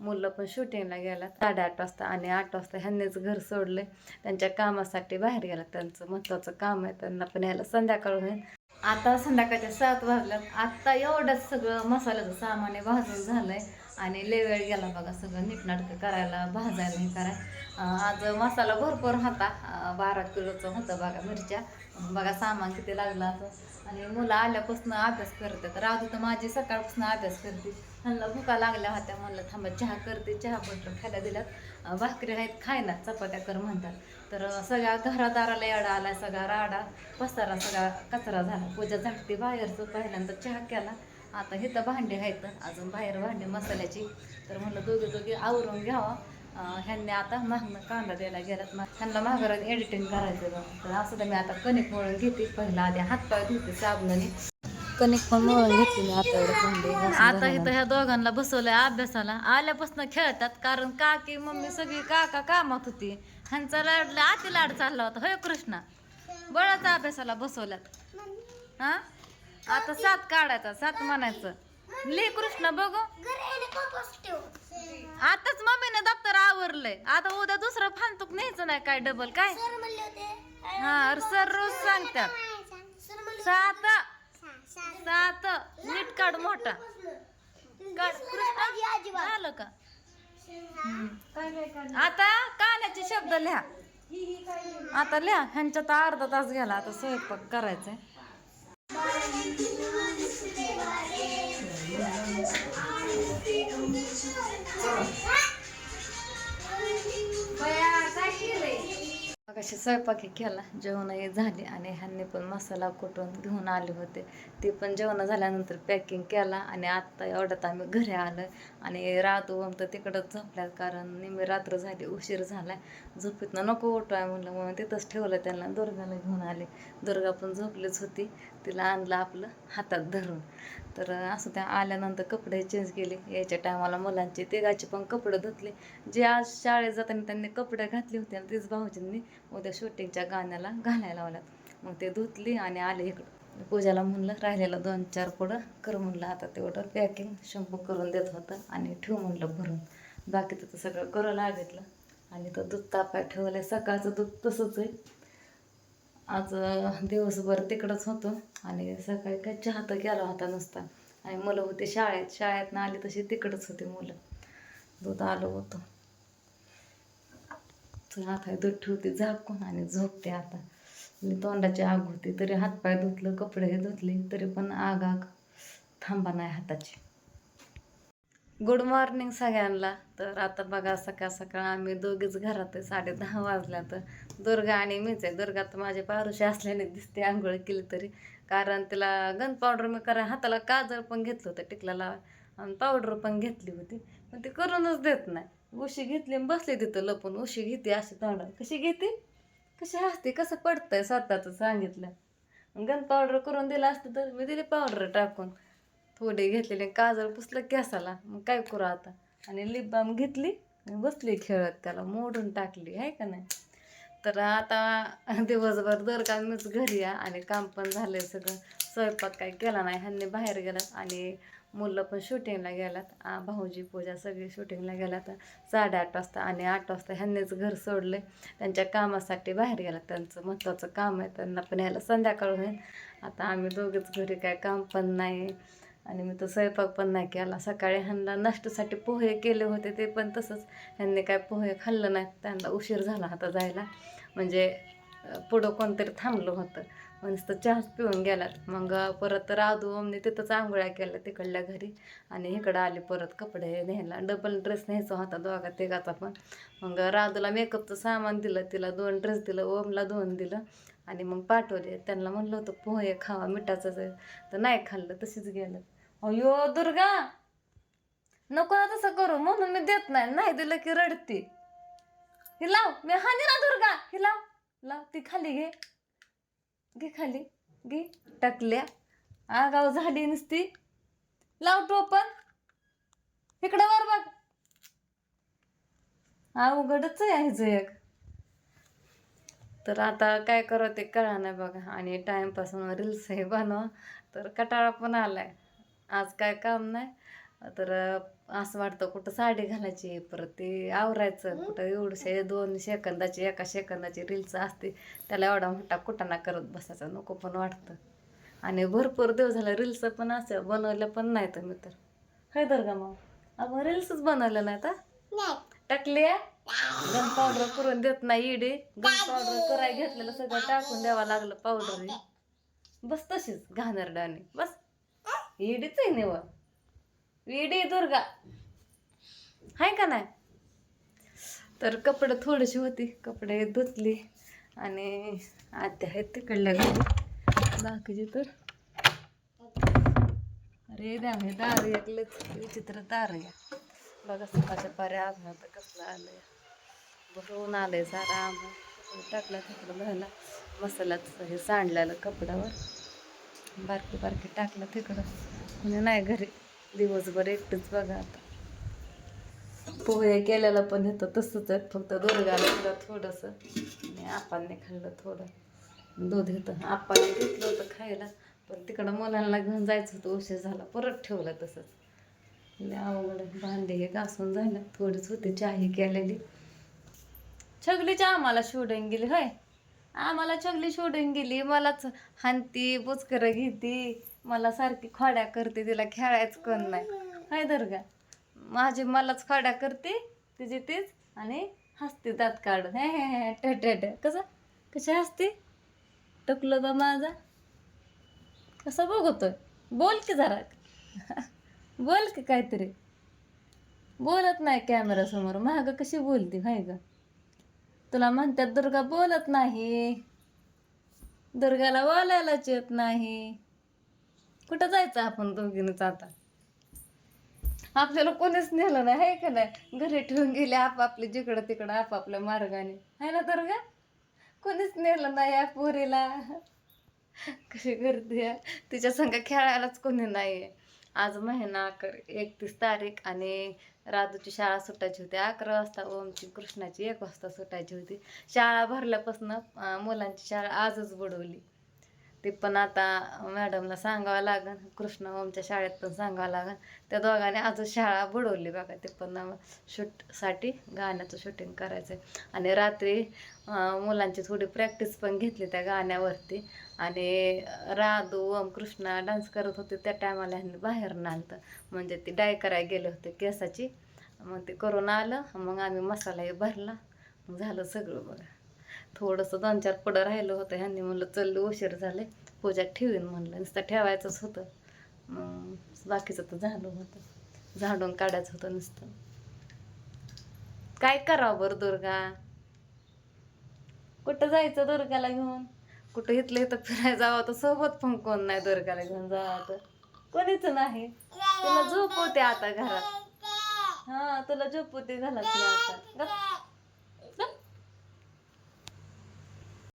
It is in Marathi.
मुलं पण शूटिंगला गेला साडेआठ वाजता आणि आठ वाजता ह्यांनीच घर सोडले त्यांच्या कामासाठी बाहेर गेला त्यांचं महत्त्वाचं काम आहे. त्यांना पण यायला संध्याकाळ होईल. आता संध्याकाळच्या सात वाजल्यात. आत्ता एवढंच सगळं मसाल्याचं सामान आहे भाजून झालंय. आणि लय वेळ गेला बघा सगळं नीटनाटकं करायला भाजायला हे करायला आज मसाला भरपूर होता. बारा किलोचं होतं बघा मिरच्या. बघा सामान किती लागलं असं आणि मुलं आल्यापासून अभ्यास करतात. राजू तर माझी सकाळपासून अभ्यास करते. त्यांना भुका लागल्या होत्या. म्हणलं थांबा चहा करते. चहा बटर खायला दिल्यात. भाकरी आहेत खायला चपात्या कर म्हणतात. तर सगळ्या घरादाराला येडा आला सगळा राडा पसारा सगळा कचरा झाला. पूजा झाकते बाहेरचं. पहिल्यांदा चहा केला. आता इथं भांडी आहेत अजून बाहेर भांडी मसाल्याची. तर म्हणलं दोघे दोघे आवरून घ्यावा. ह्यांनी आता मागणं कांदा द्यायला गेलात मा- ह्यांना माघारात एडिटिंग करायचं तर असं तर मी आता कणिक मळून घेते. पहिला आधी हातपाय धुते साबणाने. कणिक पण मळून घेतली मी आता भांडी. आता इथं ह्या दोघांना बसवलंय अभ्यासाला. आल्यापासून खेळतात. कारण काकी मम्मी सगळी काका कामात होती. ह्यांचा लाड अति लाड चालला होता. होय कृष्णा? बळाचा अभ्यासाला बसवल्यात. हा? आता सात काढायचा सात म्हणायचं. ले कृष्ण बघू. आताच मम्मीने दप्तर आवरलंय. आता उद्या दुसरं फांतूक न्यायचं नाही काय डबल काय? हा सर रोज सांगतात. सात. सात. नीट काढ मोठा. काढ. कृष्ण झालं का? आता कानाचे शब्द लिहा. आता लिहा ह्यांच्या तर अर्धा तास गेला आता स्वयंपाक Bye. मगाशी स्वयंपाक केला. जेवणही झाली आणि ह्यांनी पण मसाला कुटून घेऊन आले होते. ते पण जेवण झाल्यानंतर पॅकिंग केला आणि आत्ता एवढ्यात आम्ही घरी आलो आणि राहतो तर तिकडंच झोपल्या कारण निम्मी रात्र झाली उशीर झाला झोपीतनं नको उठवाय म्हणलं म्हणून तिथंच ठेवलं त्यांना दुर्गाला घेऊन आले. दुर्गा पण झोपलीच होती. तिला आणलं आपलं हातात धरून. तर असं त्या आल्यानंतर कपडे चेंज केले. यायच्या टायमाला मुलांचे तिघाचे पण कपडे धुतले. जे आज शाळेत जाताना त्यांनी कपडे घातले होते आणि तेच भाऊजींनी उद्या शूटिंगच्या गाण्याला घालायला लावल्यात. मग ते धुतली आणि आले इकडं. पूजाला म्हणलं राहिलेलं दोन चार पुढं कर म्हणलं. आता तेवढं पॅकिंग शंपू करून देत होतं आणि ठेव म्हणलं भरून. बाकीचं तिथं सगळं करू लागितलं. आणि तो दूध तापाय ठेवलं सकाळचं दूध तसंच आहे. आज दिवसभर तिकडंच होतो आणि सकाळी काय चहा तर केला होता नुसता. आणि मुलं होते शाळेत. शाळेतनं आली तशी तिकडंच होते मुलं. दूध आलं होतं. तर आता दूध ठेवते झाकून आणि झोपते आता. तोंडाची आग होती तरी हातपाय धुतलं कपडे धुतले तरी पण आग आग थांबा नाही हाताची. गुड मॉर्निंग सगळ्यांना. तर आता बघा सकाळ सकाळ आम्ही दोघीच घरात आहे साडे दहा वाजल्या तर दुर्गा आणि मीच आहे. दुर्गा तर माझे पारुशी असल्याने दिसते आंघोळ केली तरी. कारण तिला गन पावडर मी करा हाताला काजळ पण घेतलं होतं टिकला आणि पावडर पण घेतली होती. पण ती करूनच देत नाही. उशी घेतली आणि बसली तिथं लपून. उशी घेते अशी तोंडात कशी घेते? कशी हसते? कसं पडतंय? स्वतःचं सांगितलं. गन पावडर करून दिलं असतं तर मी दिली पावडर टाकून. थोडे घेतलेले काजळ पुसलं केसाला. मग काय करू आता? आणि लिप बाम घेतली आणि बसली खेळत त्याला मोडून टाकली आहे का नाही? तर आता दिवसभर दर का मीच घरी या आणि काम पण झालंय सगळं. स्वयंपाक काय केला नाही ह्यांनी बाहेर गेलात आणि मुलं पण शूटिंगला गेलात. आ, भाऊजी पूजा सगळी शूटिंगला गेलात. साडेआठ वाजता आणि आठ वाजता ह्यांनीच घर सोडले त्यांच्या कामासाठी बाहेर गेलात. त्यांचं महत्त्वाचं काम आहे त्यांना पण यायला संध्याकाळ होईल. आता आम्ही दोघेच घरी काय काम पण नाही. आणि मी तो स्वयंपाक पण नाही केला. सकाळी ह्यांना नाश्त्यासाठी पोहे केले होते ते पण तसंच. ह्यांनी काय पोहे खाल्लं नाही त्यांना उशीर झाला होता जायला. म्हणजे पुढं कोणतरी थांबलं होतं. मग तर चहाच पिऊन गेलात मग परत राधू मम्मी तिथंच आंघोळ्या केल्या तिकडल्या घरी. आणि इकडं आली परत कपडे न्यायला. डबल ड्रेस न्यायचा होता दोघा तिघाचा पण. मग राधूला मेकअपचं सामान दिलं. तिला दोन ड्रेस दिलं ओमला दोन दिलं. आणि मग पाठवले. त्यांना म्हणलं होतं पोहे खावा मिठाचं तर नाही खाल्लं तशीच गेलं. अयो दुर्गा. नको ना तसं करू म्हणून मी देत नाही. नाही दिलं की रडते. हे लाव मी हानी ना दुर्गा. हे लाव लाव ती खाली घे. घे खाली घे. टाकल्या. आगाव झाली नुसती. लाव टोपण. इकडं वर बघ. अवघडच आहे एक. तर आता काय करावं ते कळा नाही बघा. आणि टाईमपासून रील्स हे बनवा. तर कटाळा पण आलाय. आज काय काम नाही. तर असं वाटतं कुठं साडी घालायची परत ते आवरायचं कुठं एवढंशे दोन सेकंदाची एका सेकंदाची रील्स असते. त्याला एवढा मोठा कुटाणा करत बसायचा नको पण वाटतं. आणि भरपूर दिवस झाला रील्स पण असं बनवल्या पण नाही तर मी तर. काय का मग आपण रील्सच बनवल्या नाही. तर टाकली गन पावडर करून देत नाही इडी. गन पावडर कराय घेतलेलं सगळं टाकून द्यावं लागलं पावडर. बस तशीच घाणरडाने बस. इडीच आहे निवड. विडी दुर्गा. आहे का नाही? तर कपडे थोडीशी होती कपडे धुतली आणि आत्या आहेत तिकडल्या घरी. बाकीचे तर? अरे द्या हे दार एकलेच. विचित्र दार या बघा सकाळच्या पाऱ्या आभाळ कसलं आलंय. भरून आलं आहे सारा आंबा टाकला तिकडं झाला मसाल्याचं हे सांडलेलं कपड्यावर. बारकी बारकी टाकलं तिकडं. म्हणजे नाही घरी. दिवसभर एकटंच बघा आता. पोहे केलेलं पण येतं तसंच आहे फक्त दुर्गाला दिलं थोडंसं. आणि आपांनी खाल्लं थोडं. दूध येतं आपाने घेतलं होतं खायला. पण तिकडं मुलांना घेऊन जायचं होतं. उशीर झाला. परत ठेवलं तसंच. अवघड भांडे हे घासून झालं थोडीच होती. चाही केलेली. छगलीच्या आम्हाला शिवडून गेली. होय? आम्हाला छगली सोडून गेली. मलाच हानती बुचकरं घेती. मला सारखी खोड्या करते तिला खेळायचं कोण नाही. हाय दर्गा. माझी मलाच खोड्या करते तिची तीच आणि हसते दात काढून. हे हे कसं? कशी हसते? टकलं बा माझा. कसं बघतोय? बोल की जरा. बोल की काहीतरी. बोलत नाही कॅमेरासमोर महाग कशी बोलते हाय का? तुला म्हणतात दुर्गा बोलत नाही. दुर्गाला बोलायलाच येत नाही. कुठं जायचं आपण दोघीनच आता? आपल्याला कोणीच नेलं नाही आहे का नाही? घरी ठेवून गेले आपापले जिकडं तिकडं आपापल्या मार्गाने. आहे ना दुर्गा? कोणीच नेलं नाही या पोरीला. कशी गर्दी तिच्या संग खेळायलाच कोणी नाही आज महिना कर एकतीस तारीख आणि राधूची शाळा सुटायची होती. अकरा वाजता ओमची कृष्णाची एक वाजता सुटायची होती. शाळा भरल्यापासून मुलांची शाळा आजच बुडवली. ते पण आता मॅडमला सांगावं लागन कृष्ण ओमच्या शाळेत पण सांगावं लागन. त्या दोघांनी आजच शाळा बुडवली बघा ते पण शूटसाठी गाण्याचं शूटिंग करायचं आहे आणि रात्री मुलांची थोडी प्रॅक्टिस पण घेतली त्या गाण्यावरती. आणि राधू ओम कृष्णा डान्स करत होते त्या टायमाला ह्यांनी बाहेर नालतं. म्हणजे ती डाय करायला गेले होते केसाची. मग ते करून आलं मग आम्ही मसालाही भरला. मग झालं सगळं बघा. थोडंसं दोन चार पुढं राहिलं होतं. ह्यांनी म्हणलं चल उशीर झाले. पूजा ठेवीन म्हणलं. नुसतं ठेवायचंच होतं. मग बाकीचं तर झालं होतं. झाडून काढायचं होतं नुसतं. काय करावं बरं दुर्गा? कुठं जायचं दुर्गाला घेऊन? कुठं इथलं इथं फिरायला जावं? तर सोबत पण कोण नाही दुर्गाला घेऊन जावं तर कोणीच नाही. तुला झोप होते आता घरात. हा तुला झोप होते नाही आता.